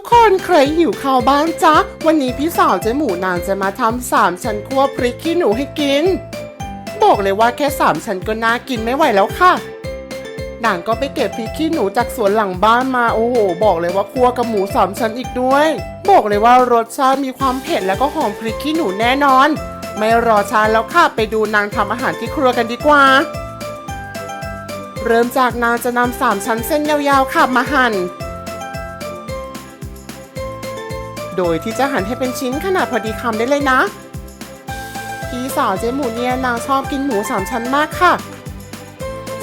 กคนใครหิวข้าวบ้างจ๊ะ วันนี้พี่สาวเจ๊หมูนางจะมาทำสามชั้นคั่วพริกขี้หนูให้กิน บอกเลยว่าแค่สามชั้นก็น่ากินไม่ไหวแล้วค่ะนางก็ไปเก็บพริกขี้หนูจากสวนหลังบ้านมาโอ้โห บอกเลยว่าคั่วกับหมูสามชั้นอีกด้วย บอกเลยว่ารสชาติมีความเผ็ดแล้วก็หอมพริกขี้หนูแน่นอน ไม่รอช้าแล้วค่ะไปดูนางทำอาหารที่ครัวกันดีกว่า เริ่มจากนางจะนำสามชั้นเส้นยาวๆค่ะมาหั่น โดยที่จะหั่นให้เป็นชิ้นขนาดพอดีคำได้เลยนะ พี่สาวเจ๊หมูเนี่ยนางชอบกินหมูสามชั้นมากค่ะ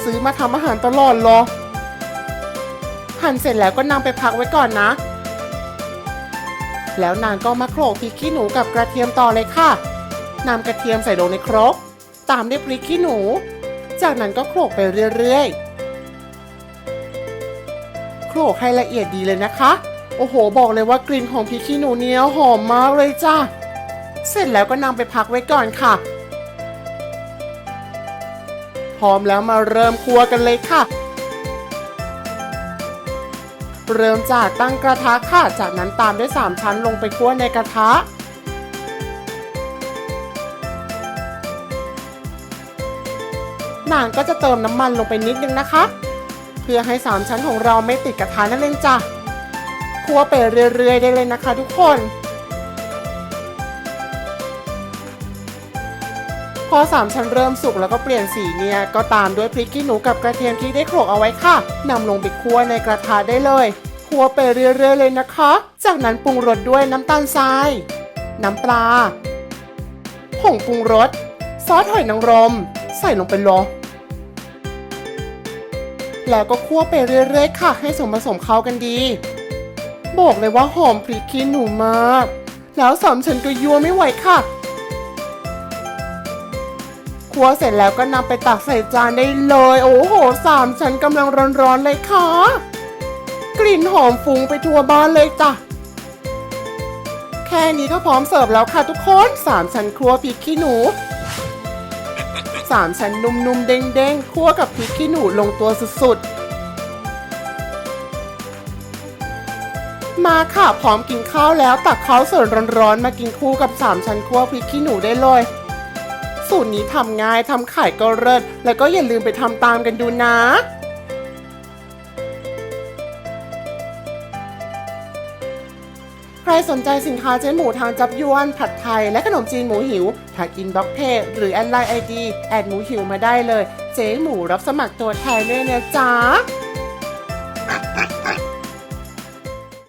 ซื้อมาทำอาหารตลอดเหรอ หั่นเสร็จแล้วก็นำไปพักไว้ก่อนนะ แล้วนางก็มาโขลกพริกขี้หนูกับกระเทียมต่อเลยค่ะนำกระเทียมใส่ลงในครก ตามด้วยพริกขี้หนู จากนั้นก็โขลกไปเรื่อยๆโขลกให้ละเอียดดีเลยนะคะ โอ้โห บอกเลยว่ากลิ่นของพริกขี้หนูเนี่ยหอมมากเลยจ้าเสร็จแล้วก็นำไปพักไว้ก่อนค่ะ พร้อมแล้วมาเริ่มคั่วกันเลยค่ะ เริ่มจากตั้งกระทะค่ะ จากนั้นตามด้วย 3 ชั้นลงไปคั่วในกระทะนางก็จะเติมน้ำมันลงไปนิดนึงนะคะ เพื่อให้ 3 ชั้นของเราไม่ติดกระทะนั่นเองจ้ะ คั่วไปเรื่อยๆ ได้เลยนะคะทุกคน พอ3ชั้นเริ่มสุกแล้วก็เปลี่ยนสีเนี่ย ก็ตามด้วยพริกขี้หนูกับกระเทียมที่ได้โขลกเอาไว้ค่ะนำลงไปคั่วในกระทะได้เลยคั่วไปเรื่อยๆ เลยนะคะ จากนั้นปรุงรสด้วยน้ำตาลทราย น้ำปลาผงปรุงรส ซอสหอยนางรม ใส่ลงไปเลยแล้วก็คั่วไปเรื่อยๆ ค่ะ ให้ส่วนผสมเข้ากันดี บอกเลยว่าหอมพริกขี้หนูมาก แล้วสามชั้นก็ยั่วไม่ไหวค่ะครัวเสร็จแล้วก็นำไปตักใส่จานได้เลย โอ้โหสามชั้นกำลังร้อนๆเลยค่ะ กลิ่นหอมฟุ้งไปทั่วบ้านเลยจ้ะ แค่นี้ก็พร้อมเสิร์ฟแล้วค่ะทุกคนสามชั้นครัวพริกขี้หนูสามชั้นนุ่มๆเด้งๆคั่วกับพริกขี้หนูลงตัวสุดๆ มาค่ะพร้อมกินข้าวแล้วตักข้าวสวยร้อนๆมากินคู่กับสามชั้นคั่วพริกขี้หนูได้เลย สูตรนี้ทำง่ายทำขายก็เลิศแล้วก็อย่าลืมไปทำตามกันดูนะใครสนใจสินค้าเจ๊หมูทางจับยวน ผัดไทย และขนมจีนหมูหิวทักอินบ็อกเพจหรือแอดไลน์ไอดีแอดหมูหิวมาได้เลย เจ๊หมูรับสมัครตัวแทนด้วยนะจ๊ะ